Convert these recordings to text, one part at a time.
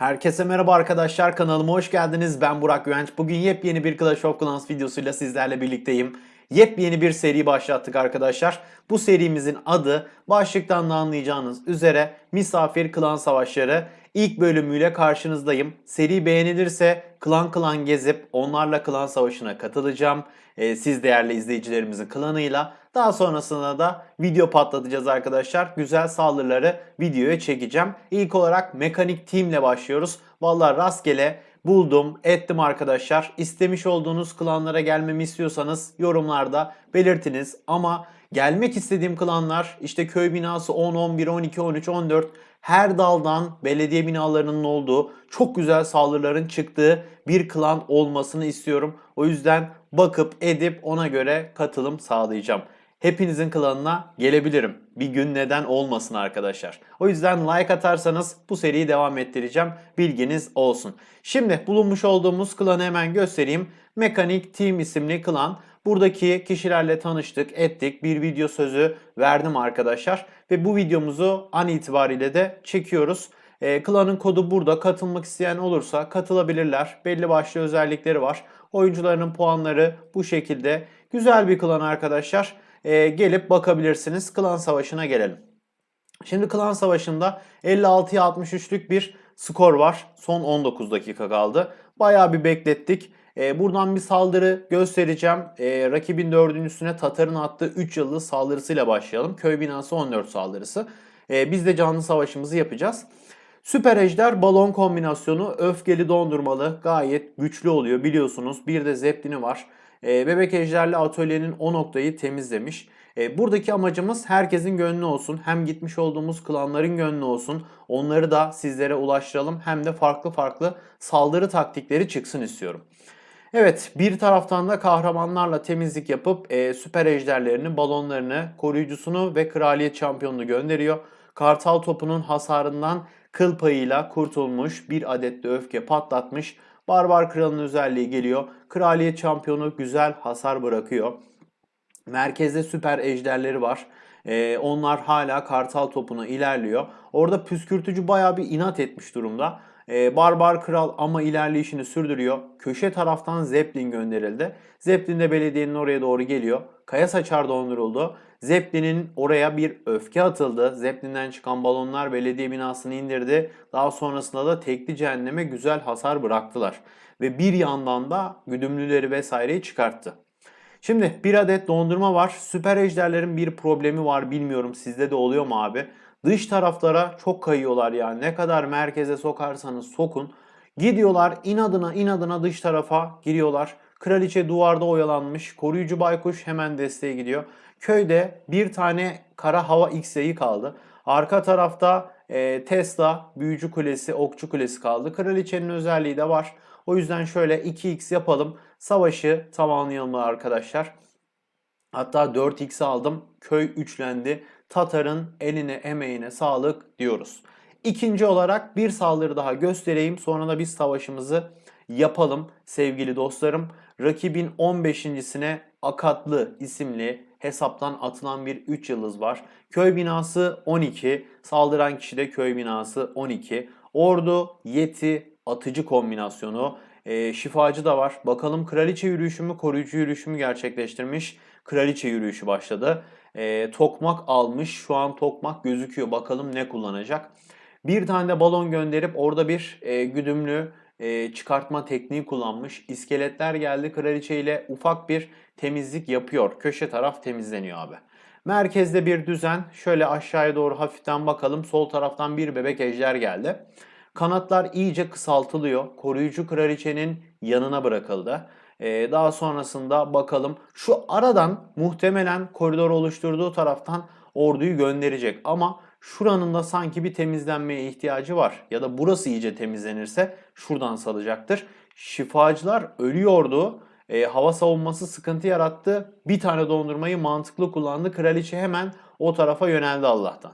Herkese merhaba arkadaşlar kanalıma hoş geldiniz. Ben Burak Güvenç. Bugün yepyeni bir Clash of Clans videosuyla sizlerle birlikteyim. Yepyeni bir seri başlattık arkadaşlar. Bu serimizin adı başlıktan da anlayacağınız üzere Misafir Klan Savaşları. İlk bölümüyle karşınızdayım. Seri beğenilirse klan klan gezip onlarla klan savaşına katılacağım. Ee, siz değerli izleyicilerimizin klanıyla. Daha sonrasında da video patlatacağız arkadaşlar. Güzel saldırıları videoya çekeceğim. İlk olarak mekanik team başlıyoruz. Vallahi rastgele buldum, ettim arkadaşlar. İstemiş olduğunuz klanlara gelmemi istiyorsanız yorumlarda belirtiniz. Ama gelmek istediğim klanlar işte köy binası 10, 11, 12, 13, 14 her daldan belediye binalarının olduğu çok güzel saldırıların çıktığı bir klan olmasını istiyorum. O yüzden bakıp edip ona göre katılım sağlayacağım. Hepinizin klanına gelebilirim. Bir gün neden olmasın arkadaşlar. O yüzden like atarsanız bu seriyi devam ettireceğim. Bilginiz olsun. Şimdi bulunmuş olduğumuz klanı hemen göstereyim. Mekanik Team isimli klan. Buradaki kişilerle tanıştık, ettik. Bir video sözü verdim arkadaşlar. Ve bu videomuzu an itibariyle de çekiyoruz. E, klanın kodu burada. Katılmak isteyen olursa katılabilirler. Belli başlı özellikleri var. Oyuncuların puanları bu şekilde. Güzel bir klan arkadaşlar. E, gelip bakabilirsiniz. Klan savaşına gelelim. Şimdi klan savaşında 56'ya 63'lük bir skor var. Son 19 dakika kaldı. Bayağı bir beklettik. E, buradan bir saldırı göstereceğim. E, rakibin dördüncüsüne Tatar'ın attığı 3 yıldız saldırısıyla başlayalım. Köy binası 14 saldırısı. E, biz de canlı savaşımızı yapacağız. Süper Ejder balon kombinasyonu öfkeli dondurmalı gayet güçlü oluyor biliyorsunuz. Bir de Zeppelin'i var. E, Bebek Ejder'le atölyenin o noktayı temizlemiş. E, buradaki amacımız herkesin gönlü olsun. Hem gitmiş olduğumuz klanların gönlü olsun. Onları da sizlere ulaştıralım. Hem de farklı farklı saldırı taktikleri çıksın istiyorum. Evet bir taraftan da kahramanlarla temizlik yapıp e, süper ejderlerini, balonlarını, koruyucusunu ve kraliyet şampiyonunu gönderiyor. Kartal topunun hasarından kıl payıyla kurtulmuş bir adet de öfke patlatmış. Barbar kralın özelliği geliyor. Kraliyet şampiyonu güzel hasar bırakıyor. Merkezde süper ejderleri var. Ee, onlar hala kartal topuna ilerliyor. Orada püskürtücü bayağı bir inat etmiş durumda. Ee, Barbar Kral ama ilerleyişini sürdürüyor. Köşe taraftan Zeppelin gönderildi. Zeppelin de belediyenin oraya doğru geliyor. Kaya saçar donduruldu. Zeppelin'in oraya bir öfke atıldı. Zeppelin'den çıkan balonlar belediye binasını indirdi. Daha sonrasında da tekli cehenneme güzel hasar bıraktılar. Ve bir yandan da güdümlüleri vesaireyi çıkarttı. Şimdi bir adet dondurma var. Süper ejderlerin bir problemi var bilmiyorum sizde de oluyor mu abi? Dış taraflara çok kayıyorlar ya. Ne kadar merkeze sokarsanız sokun. Gidiyorlar inadına inadına dış tarafa giriyorlar. Kraliçe duvarda oyalanmış. Koruyucu baykuş hemen desteğe gidiyor. Köyde bir tane kara hava X-ray'i kaldı. Arka tarafta e, Tesla, büyücü kulesi, okçu kulesi kaldı. Kraliçenin özelliği de var. O yüzden şöyle 2x yapalım. Savaşı tamamlayalım arkadaşlar. Hatta 4x aldım. Köy üçlendi. Tatar'ın eline emeğine sağlık diyoruz. İkinci olarak bir saldırı daha göstereyim. Sonra da biz savaşımızı yapalım sevgili dostlarım. Rakibin 15.sine Akatlı isimli hesaptan atılan bir 3 yıldız var. Köy binası 12, saldıran kişi de köy binası 12. Ordu, yeti, atıcı kombinasyonu. E, şifacı da var. Bakalım kraliçe yürüyüşü mü, koruyucu yürüyüşü mü gerçekleştirmiş. Kraliçe yürüyüşü başladı. E, tokmak almış. Şu an tokmak gözüküyor. Bakalım ne kullanacak. Bir tane de balon gönderip orada bir e, güdümlü e, çıkartma tekniği kullanmış. İskeletler geldi. Kraliçe ile ufak bir temizlik yapıyor. Köşe taraf temizleniyor abi. Merkezde bir düzen. Şöyle aşağıya doğru hafiften bakalım. Sol taraftan bir bebek ejder geldi. Kanatlar iyice kısaltılıyor. Koruyucu kraliçenin yanına bırakıldı. Ee, daha sonrasında bakalım şu aradan muhtemelen koridor oluşturduğu taraftan orduyu gönderecek. Ama şuranın da sanki bir temizlenmeye ihtiyacı var. Ya da burası iyice temizlenirse şuradan salacaktır. Şifacılar ölüyordu. E, hava savunması sıkıntı yarattı. Bir tane dondurmayı mantıklı kullandı. Kraliçe hemen o tarafa yöneldi Allah'tan.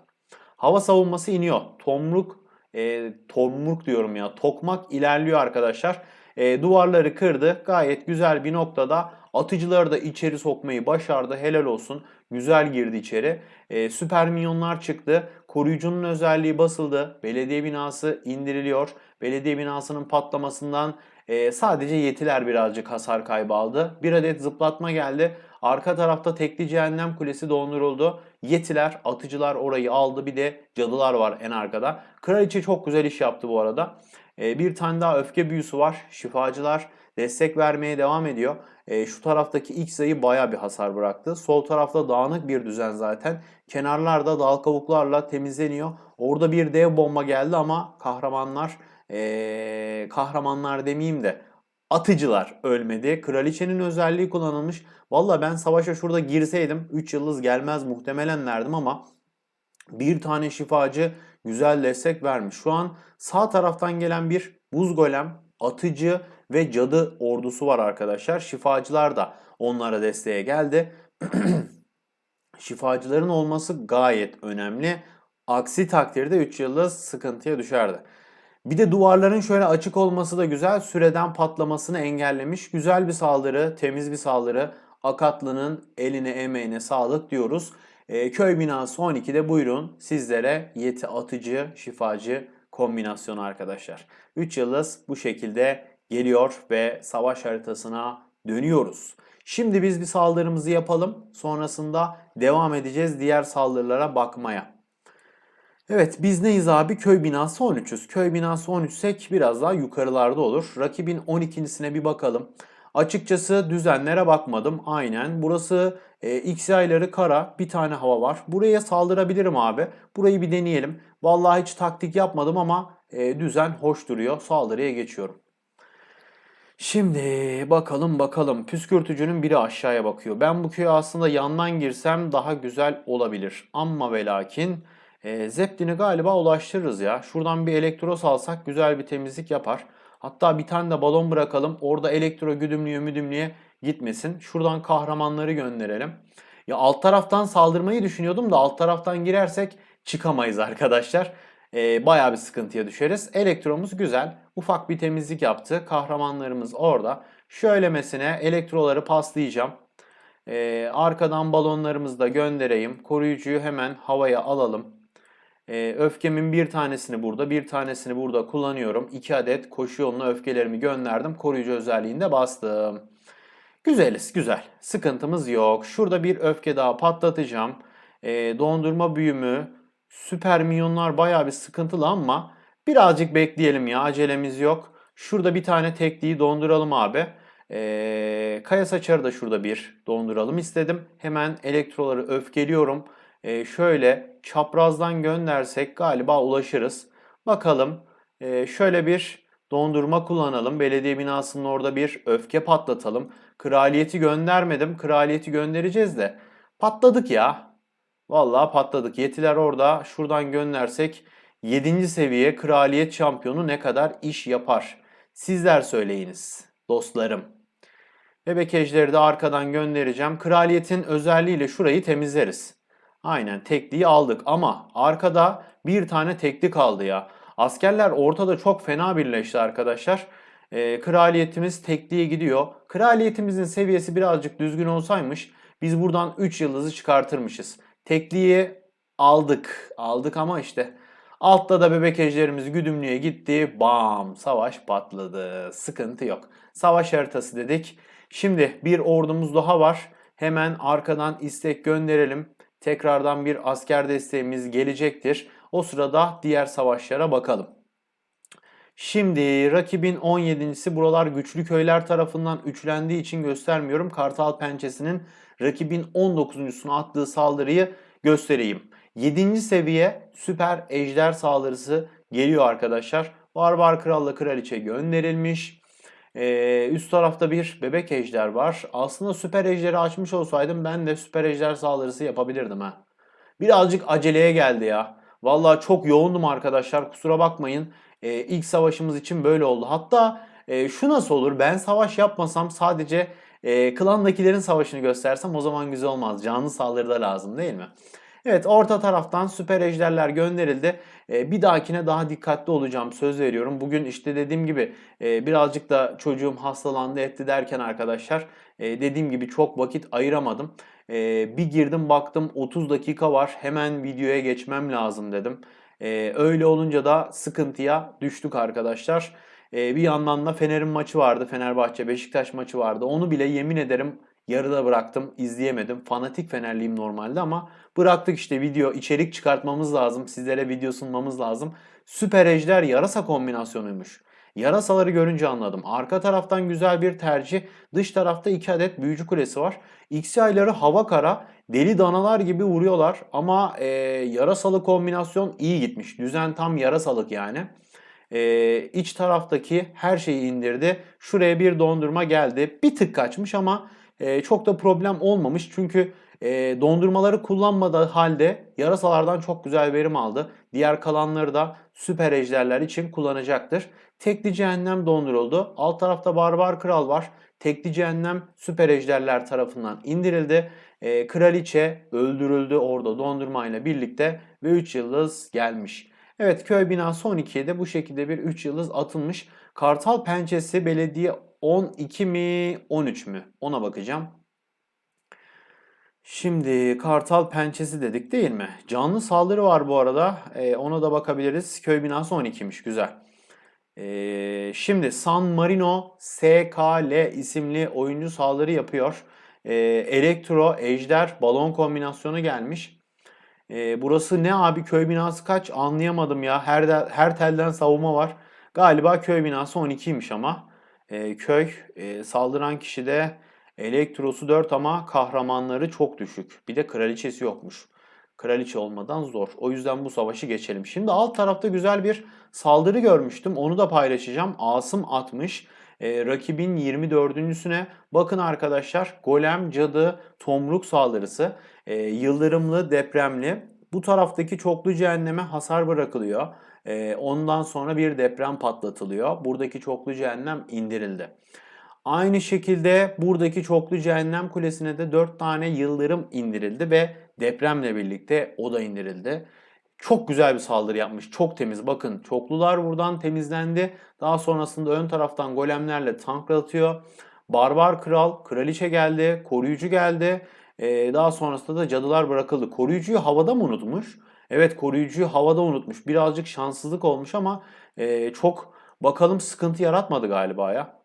Hava savunması iniyor. Tomruk, e, tomruk diyorum ya. Tokmak ilerliyor arkadaşlar. E, duvarları kırdı. Gayet güzel bir noktada atıcıları da içeri sokmayı başardı. Helal olsun. Güzel girdi içeri. E, süper minyonlar çıktı. koruyucunun özelliği basıldı. Belediye binası indiriliyor. Belediye binasının patlamasından e, sadece yetiler birazcık hasar kaybı aldı. Bir adet zıplatma geldi. Arka tarafta tekli cehennem kulesi donduruldu. Yetiler, atıcılar orayı aldı. Bir de cadılar var en arkada. Kraliçe çok güzel iş yaptı bu arada. E, bir tane daha öfke büyüsü var. Şifacılar destek vermeye devam ediyor. E, şu taraftaki X sayı baya bir hasar bıraktı. Sol tarafta dağınık bir düzen zaten. Kenarlarda dal kavuklarla temizleniyor. Orada bir dev bomba geldi ama kahramanlar e, kahramanlar demeyeyim de atıcılar ölmedi. Kraliçenin özelliği kullanılmış. Valla ben savaşa şurada girseydim 3 yıldız gelmez muhtemelen derdim ama bir tane şifacı güzel destek vermiş. Şu an sağ taraftan gelen bir buz golem, atıcı ve cadı ordusu var arkadaşlar. Şifacılar da onlara desteğe geldi. Şifacıların olması gayet önemli. Aksi takdirde 3 yıldız sıkıntıya düşerdi. Bir de duvarların şöyle açık olması da güzel. Süreden patlamasını engellemiş. Güzel bir saldırı, temiz bir saldırı. Akatlı'nın eline emeğine sağlık diyoruz. E, köy binası 12'de buyurun sizlere yeti atıcı, şifacı kombinasyonu arkadaşlar. 3 yıldız bu şekilde geliyor ve savaş haritasına dönüyoruz. Şimdi biz bir saldırımızı yapalım. Sonrasında devam edeceğiz diğer saldırılara bakmaya. Evet biz neyiz abi? Köy binası 13'üz. Köy binası 13'sek biraz daha yukarılarda olur. Rakibin 12'sine bir bakalım. Açıkçası düzenlere bakmadım. Aynen. Burası e, X yayları kara. Bir tane hava var. Buraya saldırabilirim abi. Burayı bir deneyelim. Vallahi hiç taktik yapmadım ama e, düzen hoş duruyor. Saldırıya geçiyorum. Şimdi bakalım bakalım. Püskürtücünün biri aşağıya bakıyor. Ben bu köye aslında yandan girsem daha güzel olabilir. Ama ve lakin e, Zeppelin'i galiba ulaştırırız ya. Şuradan bir elektro salsak güzel bir temizlik yapar. Hatta bir tane de balon bırakalım. Orada elektro güdümlüye müdümlüye gitmesin. Şuradan kahramanları gönderelim. Ya alt taraftan saldırmayı düşünüyordum da alt taraftan girersek çıkamayız arkadaşlar. Ee, bayağı bir sıkıntıya düşeriz. Elektromuz güzel. Ufak bir temizlik yaptı. Kahramanlarımız orada. Şöylemesine elektroları paslayacağım. Ee, arkadan balonlarımızı da göndereyim. Koruyucuyu hemen havaya alalım. Ee, öfkemin bir tanesini burada, bir tanesini burada kullanıyorum. 2 adet koşu yoluna öfkelerimi gönderdim. Koruyucu özelliğinde bastım. Güzeliz, güzel. Sıkıntımız yok. Şurada bir öfke daha patlatacağım. Ee, dondurma büyümü, süper minyonlar bayağı bir sıkıntılı ama birazcık bekleyelim ya. Acelemiz yok. Şurada bir tane tekliği donduralım abi. Ee, kaya saçarı da şurada bir donduralım istedim. Hemen elektroları öfkeliyorum. Ee, şöyle çaprazdan göndersek galiba ulaşırız. Bakalım ee, şöyle bir dondurma kullanalım. Belediye binasının orada bir öfke patlatalım. Kraliyeti göndermedim. Kraliyeti göndereceğiz de. Patladık ya. Vallahi patladık. Yetiler orada. Şuradan göndersek 7. seviye kraliyet şampiyonu ne kadar iş yapar? Sizler söyleyiniz dostlarım. Bebek ejderi de arkadan göndereceğim. Kraliyetin özelliğiyle şurayı temizleriz. Aynen tekliği aldık ama arkada bir tane tekli kaldı ya. Askerler ortada çok fena birleşti arkadaşlar. Ee, kraliyetimiz tekliğe gidiyor. Kraliyetimizin seviyesi birazcık düzgün olsaymış biz buradan 3 yıldızı çıkartırmışız. Tekliği aldık. Aldık ama işte altta da bebek ejderimiz güdümlüğe gitti. Bam savaş patladı. Sıkıntı yok. Savaş haritası dedik. Şimdi bir ordumuz daha var. Hemen arkadan istek gönderelim. Tekrardan bir asker desteğimiz gelecektir. O sırada diğer savaşlara bakalım. Şimdi rakibin 17.si buralar güçlü köyler tarafından üçlendiği için göstermiyorum. Kartal pençesinin rakibin 19.suna attığı saldırıyı göstereyim. 7. seviye süper ejder saldırısı geliyor arkadaşlar. Barbar kralla kraliçe gönderilmiş. Ee, üst tarafta bir bebek ejder var. Aslında süper ejderi açmış olsaydım ben de süper ejder saldırısı yapabilirdim ha. Birazcık aceleye geldi ya. Vallahi çok yoğundum arkadaşlar kusura bakmayın. Ee, ilk savaşımız için böyle oldu. Hatta e, şu nasıl olur ben savaş yapmasam sadece e, klandakilerin savaşını göstersem o zaman güzel olmaz. Canlı saldırı da lazım değil mi? Evet orta taraftan süper ejderler gönderildi. E, bir dahakine daha dikkatli olacağım söz veriyorum. Bugün işte dediğim gibi e, birazcık da çocuğum hastalandı etti derken arkadaşlar e, dediğim gibi çok vakit ayıramadım. Ee, bir girdim baktım 30 dakika var. Hemen videoya geçmem lazım dedim. Ee, öyle olunca da sıkıntıya düştük arkadaşlar. Ee, bir yandan da Fener'in maçı vardı. Fenerbahçe Beşiktaş maçı vardı. Onu bile yemin ederim yarıda bıraktım. izleyemedim. Fanatik Fenerliyim normalde ama bıraktık işte video içerik çıkartmamız lazım. Sizlere video sunmamız lazım. Süper Ejder yarasa kombinasyonuymuş. Yarasaları görünce anladım. Arka taraftan güzel bir tercih. Dış tarafta 2 adet büyücü kulesi var. XI'ları hava kara deli danalar gibi vuruyorlar. Ama e, yarasalı kombinasyon iyi gitmiş. Düzen tam yarasalık yani. E, iç taraftaki her şeyi indirdi. Şuraya bir dondurma geldi. Bir tık kaçmış ama e, çok da problem olmamış. Çünkü e, dondurmaları kullanmadığı halde yarasalardan çok güzel verim aldı. Diğer kalanları da süper ejderler için kullanacaktır. Tekli cehennem donduruldu. Alt tarafta barbar kral var. Tekli cehennem süper ejderler tarafından indirildi. E, kraliçe öldürüldü orada dondurmayla birlikte ve 3 yıldız gelmiş. Evet köy binası 12'ye de bu şekilde bir 3 yıldız atılmış. Kartal pençesi belediye 12 mi 13 mü ona bakacağım. Şimdi Kartal pençesi dedik değil mi? Canlı saldırı var bu arada. Ee, ona da bakabiliriz. Köy binası 12'miş. Güzel. Ee, şimdi San Marino SKL isimli oyuncu saldırı yapıyor. Ee, Elektro, Ejder, balon kombinasyonu gelmiş. Ee, burası ne abi? Köy binası kaç? Anlayamadım ya. Her, her telden savunma var. Galiba köy binası 12'ymiş ama. Ee, köy e, saldıran kişi de Elektrosu 4 ama kahramanları çok düşük. Bir de kraliçesi yokmuş. Kraliçe olmadan zor. O yüzden bu savaşı geçelim. Şimdi alt tarafta güzel bir saldırı görmüştüm. Onu da paylaşacağım. Asım atmış. Ee, rakibin 24.süne bakın arkadaşlar. Golem, cadı, tomruk saldırısı. Ee, yıldırımlı, depremli. Bu taraftaki çoklu cehenneme hasar bırakılıyor. Ee, ondan sonra bir deprem patlatılıyor. Buradaki çoklu cehennem indirildi. Aynı şekilde buradaki çoklu cehennem kulesine de 4 tane yıldırım indirildi ve depremle birlikte o da indirildi. Çok güzel bir saldırı yapmış. Çok temiz. Bakın çoklular buradan temizlendi. Daha sonrasında ön taraftan golemlerle tanklatıyor. Barbar kral, kraliçe geldi, koruyucu geldi. Ee, daha sonrasında da cadılar bırakıldı. Koruyucuyu havada mı unutmuş? Evet koruyucuyu havada unutmuş. Birazcık şanssızlık olmuş ama e, çok bakalım sıkıntı yaratmadı galiba ya.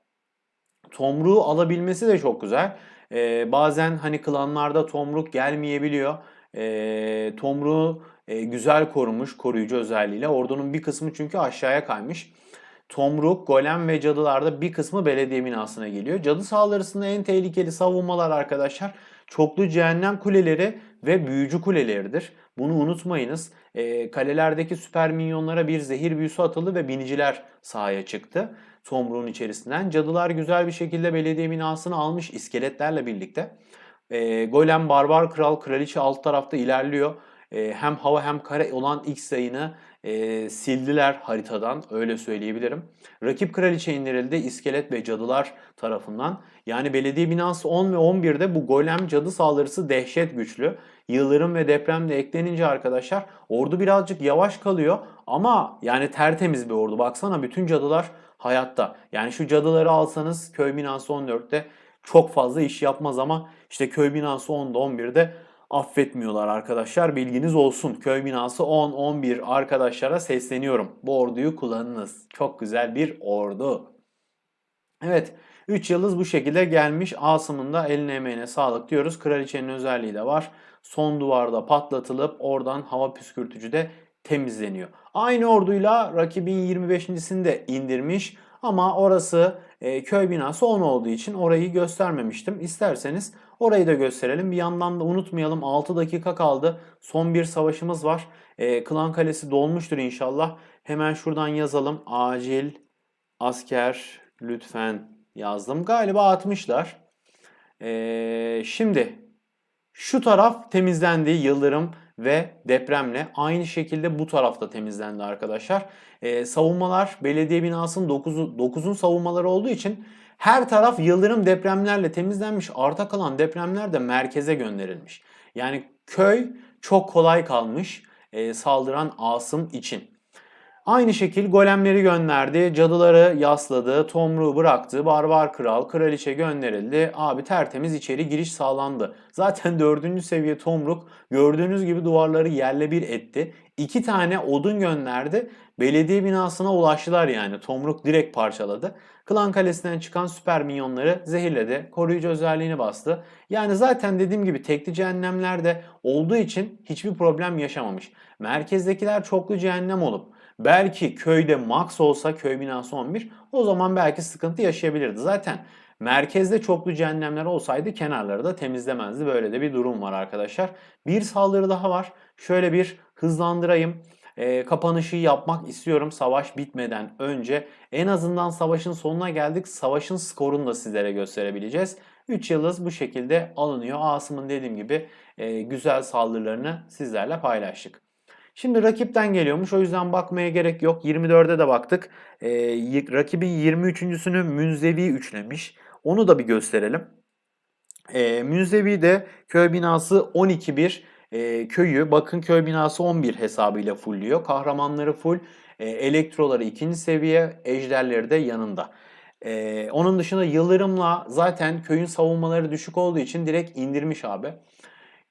Tomruğu alabilmesi de çok güzel. Ee, bazen hani klanlarda tomruk gelmeyebiliyor. Ee, tomruğu güzel korumuş koruyucu özelliğiyle. Ordunun bir kısmı çünkü aşağıya kaymış. Tomruk, golem ve cadılarda bir kısmı belediye binasına geliyor. Cadı saldırısında en tehlikeli savunmalar arkadaşlar çoklu cehennem kuleleri ve büyücü kuleleridir. Bunu unutmayınız. E, kalelerdeki süper minyonlara bir zehir büyüsü atıldı ve biniciler sahaya çıktı. Tomruğun içerisinden. Cadılar güzel bir şekilde belediye binasını almış iskeletlerle birlikte. E, Golem, Barbar Kral, Kraliçe alt tarafta ilerliyor. E, hem hava hem kare olan X sayını e, sildiler haritadan öyle söyleyebilirim. Rakip kraliçe indirildi iskelet ve cadılar tarafından. Yani belediye binası 10 ve 11'de bu golem cadı saldırısı dehşet güçlü. Yıldırım ve deprem de eklenince arkadaşlar ordu birazcık yavaş kalıyor ama yani tertemiz bir ordu. Baksana bütün cadılar hayatta. Yani şu cadıları alsanız köy binası 14'te çok fazla iş yapmaz ama işte köy binası 10'da 11'de affetmiyorlar arkadaşlar. Bilginiz olsun. Köy binası 10-11 arkadaşlara sesleniyorum. Bu orduyu kullanınız. Çok güzel bir ordu. Evet 3 yıldız bu şekilde gelmiş. Asım'ın da eline emeğine sağlık diyoruz. Kraliçenin özelliği de var. Son duvarda patlatılıp oradan hava püskürtücü de temizleniyor. Aynı orduyla rakibin 25.sini de indirmiş. Ama orası e, köy binası 10 olduğu için orayı göstermemiştim. İsterseniz orayı da gösterelim. Bir yandan da unutmayalım 6 dakika kaldı. Son bir savaşımız var. E, Klan Kalesi dolmuştur inşallah. Hemen şuradan yazalım. Acil asker lütfen yazdım. Galiba atmışlar. E, şimdi şu taraf temizlendi yıldırım ve depremle. Aynı şekilde bu tarafta temizlendi arkadaşlar. Ee, savunmalar belediye binasının 9'un 9'un savunmaları olduğu için her taraf yıldırım depremlerle temizlenmiş. Arta kalan depremler de merkeze gönderilmiş. Yani köy çok kolay kalmış e, saldıran Asım için. Aynı şekil golemleri gönderdi, cadıları yasladı, tomruğu bıraktı, barbar kral, kraliçe gönderildi. Abi tertemiz içeri giriş sağlandı. Zaten dördüncü seviye tomruk gördüğünüz gibi duvarları yerle bir etti. İki tane odun gönderdi. Belediye binasına ulaştılar yani. Tomruk direkt parçaladı. Klan Kalesi'nden çıkan süper minyonları zehirledi. Koruyucu özelliğini bastı. Yani zaten dediğim gibi tekli cehennemlerde olduğu için hiçbir problem yaşamamış. Merkezdekiler çoklu cehennem olup belki köyde max olsa köy binası 11 o zaman belki sıkıntı yaşayabilirdi. Zaten merkezde çoklu cehennemler olsaydı kenarları da temizlemezdi. Böyle de bir durum var arkadaşlar. Bir saldırı daha var. Şöyle bir hızlandırayım. E, kapanışı yapmak istiyorum savaş bitmeden önce. En azından savaşın sonuna geldik. Savaşın skorunu da sizlere gösterebileceğiz. 3 yıldız bu şekilde alınıyor. Asım'ın dediğim gibi e, güzel saldırılarını sizlerle paylaştık. Şimdi rakipten geliyormuş. O yüzden bakmaya gerek yok. 24'e de baktık. E, rakibin 23.sünü Münzevi üçlemiş. Onu da bir gösterelim. E, Münzevi de köy binası 12-1 e, köyü bakın köy binası 11 hesabıyla fullüyor. Kahramanları full. E, elektroları ikinci seviye. Ejderleri de yanında. E, onun dışında Yıldırım'la zaten köyün savunmaları düşük olduğu için direkt indirmiş abi.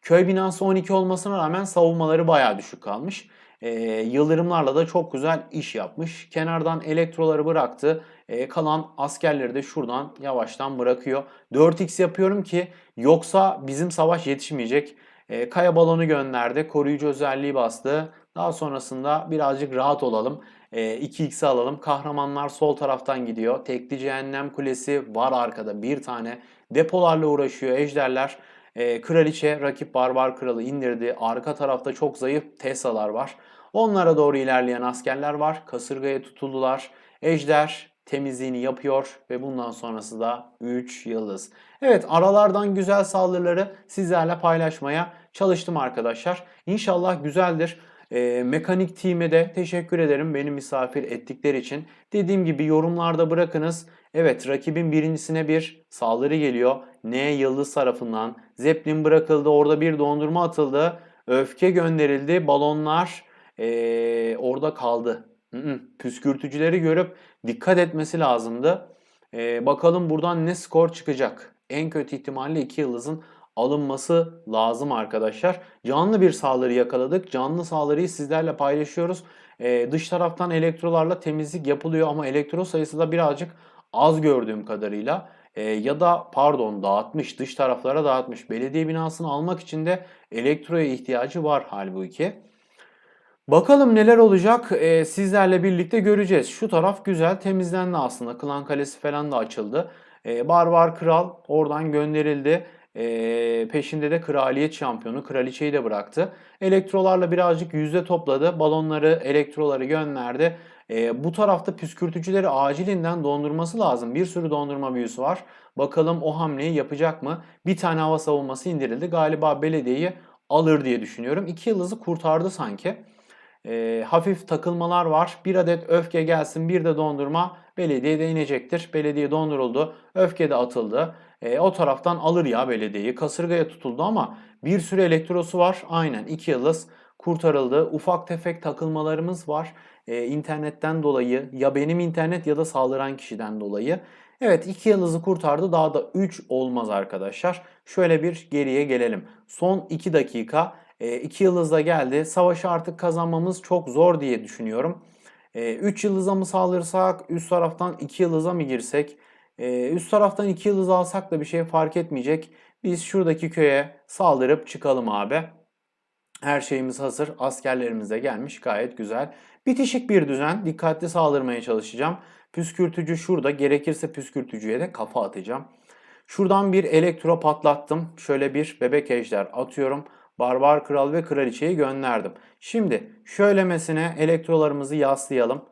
Köy binası 12 olmasına rağmen savunmaları bayağı düşük kalmış. E, yıldırımlarla da çok güzel iş yapmış. Kenardan elektroları bıraktı. E, kalan askerleri de şuradan yavaştan bırakıyor. 4x yapıyorum ki yoksa bizim savaş yetişmeyecek. E, kaya balonu gönderdi. Koruyucu özelliği bastı. Daha sonrasında birazcık rahat olalım. E, 2x'i alalım. Kahramanlar sol taraftan gidiyor. Tekli cehennem kulesi var arkada bir tane. Depolarla uğraşıyor ejderler. E, kraliçe rakip barbar kralı indirdi. Arka tarafta çok zayıf Tesla'lar var. Onlara doğru ilerleyen askerler var. Kasırgaya tutuldular. Ejder temizliğini yapıyor ve bundan sonrası da 3 yıldız. Evet aralardan güzel saldırıları sizlerle paylaşmaya çalıştım arkadaşlar. İnşallah güzeldir. E, Mekanik Team'e de teşekkür ederim beni misafir ettikleri için. Dediğim gibi yorumlarda bırakınız. Evet rakibin birincisine bir saldırı geliyor. N yıldız tarafından. Zeppelin bırakıldı. Orada bir dondurma atıldı. Öfke gönderildi. Balonlar ee, orada kaldı. Püskürtücüleri görüp dikkat etmesi lazımdı. Ee, bakalım buradan ne skor çıkacak. En kötü ihtimalle 2 yıldızın alınması lazım arkadaşlar. Canlı bir saldırı yakaladık. Canlı saldırıyı sizlerle paylaşıyoruz. Ee, dış taraftan elektrolarla temizlik yapılıyor ama elektro sayısı da birazcık az gördüğüm kadarıyla. Ee, ya da pardon dağıtmış dış taraflara dağıtmış. Belediye binasını almak için de elektroya ihtiyacı var halbuki. Bakalım neler olacak ee, sizlerle birlikte göreceğiz. Şu taraf güzel temizlendi aslında. Klan Kalesi falan da açıldı. Ee, Barbar Kral oradan gönderildi. E, peşinde de kraliyet şampiyonu kraliçeyi de bıraktı. Elektrolarla birazcık yüzde topladı. Balonları, elektroları gönderdi. E, bu tarafta püskürtücüleri acilinden dondurması lazım. Bir sürü dondurma büyüsü var. Bakalım o hamleyi yapacak mı? Bir tane hava savunması indirildi. Galiba belediyeyi alır diye düşünüyorum. İki yıldızı kurtardı sanki. E, hafif takılmalar var. Bir adet öfke gelsin bir de dondurma belediyede inecektir. Belediye donduruldu. Öfke de atıldı. E, o taraftan alır ya belediyeyi. Kasırgaya tutuldu ama bir sürü elektrosu var. Aynen 2 yıldız kurtarıldı. Ufak tefek takılmalarımız var. E, internetten dolayı ya benim internet ya da saldıran kişiden dolayı. Evet 2 yıldızı kurtardı. Daha da 3 olmaz arkadaşlar. Şöyle bir geriye gelelim. Son 2 dakika 2 e, yıldızda geldi. Savaşı artık kazanmamız çok zor diye düşünüyorum. 3 e, yıldıza mı saldırsak, üst taraftan 2 yıldıza mı girsek? Ee, üst taraftan 2 yıldız alsak da bir şey fark etmeyecek. Biz şuradaki köye saldırıp çıkalım abi. Her şeyimiz hazır. Askerlerimiz de gelmiş. Gayet güzel. Bitişik bir düzen. Dikkatli saldırmaya çalışacağım. Püskürtücü şurada. Gerekirse püskürtücüye de kafa atacağım. Şuradan bir elektro patlattım. Şöyle bir bebek ejder atıyorum. Barbar kral ve kraliçeyi gönderdim. Şimdi şöylemesine elektrolarımızı yaslayalım.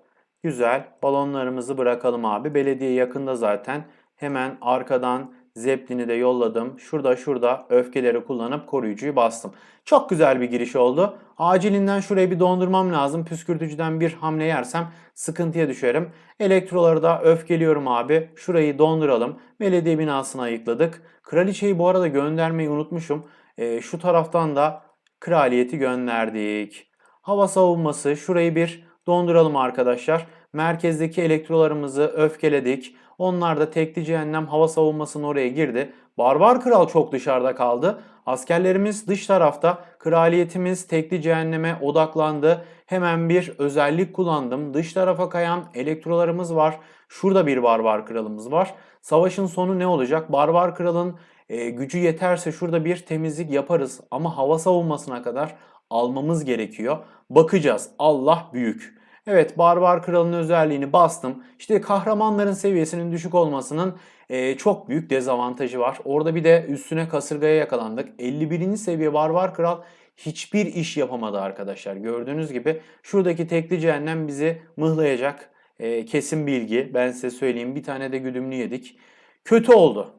Güzel. Balonlarımızı bırakalım abi. Belediye yakında zaten. Hemen arkadan Zeppelin'i de yolladım. Şurada şurada öfkeleri kullanıp koruyucuyu bastım. Çok güzel bir giriş oldu. Acilinden şurayı bir dondurmam lazım. Püskürtücüden bir hamle yersem sıkıntıya düşerim. Elektroları da öfkeliyorum abi. Şurayı donduralım. Belediye binasını ayıkladık. Kraliçeyi bu arada göndermeyi unutmuşum. Ee, şu taraftan da kraliyeti gönderdik. Hava savunması şurayı bir donduralım arkadaşlar. Merkezdeki elektrolarımızı öfkeledik. Onlar da tekli cehennem hava savunmasının oraya girdi. Barbar kral çok dışarıda kaldı. Askerlerimiz dış tarafta. Kraliyetimiz tekli cehenneme odaklandı. Hemen bir özellik kullandım. Dış tarafa kayan elektrolarımız var. Şurada bir barbar kralımız var. Savaşın sonu ne olacak? Barbar kralın e, gücü yeterse şurada bir temizlik yaparız. Ama hava savunmasına kadar almamız gerekiyor. Bakacağız. Allah büyük. Evet Barbar Kral'ın özelliğini bastım. İşte kahramanların seviyesinin düşük olmasının e, çok büyük dezavantajı var. Orada bir de üstüne kasırgaya yakalandık. 51. seviye Barbar Kral hiçbir iş yapamadı arkadaşlar. Gördüğünüz gibi şuradaki tekli cehennem bizi mıhlayacak. E, kesin bilgi. Ben size söyleyeyim. Bir tane de güdümlü yedik. Kötü oldu.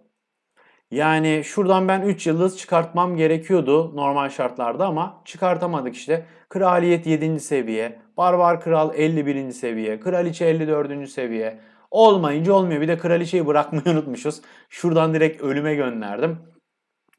Yani şuradan ben 3 yıldız çıkartmam gerekiyordu normal şartlarda ama çıkartamadık işte. Kraliyet 7. seviye, Barbar Kral 51. seviye, Kraliçe 54. seviye. Olmayınca olmuyor. Bir de kraliçeyi bırakmayı unutmuşuz. Şuradan direkt ölüme gönderdim.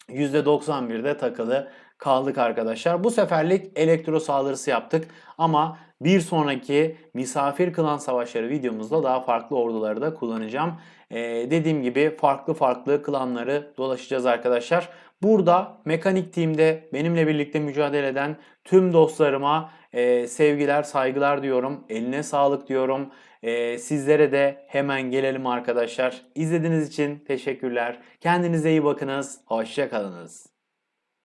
%91'de takılı kaldık arkadaşlar. Bu seferlik elektro saldırısı yaptık ama bir sonraki misafir klan savaşları videomuzda daha farklı orduları da kullanacağım. Ee, dediğim gibi farklı farklı klanları dolaşacağız arkadaşlar. Burada mekanik team'de benimle birlikte mücadele eden tüm dostlarıma e, sevgiler, saygılar diyorum. Eline sağlık diyorum. E, sizlere de hemen gelelim arkadaşlar. İzlediğiniz için teşekkürler. Kendinize iyi bakınız. Hoşçakalınız.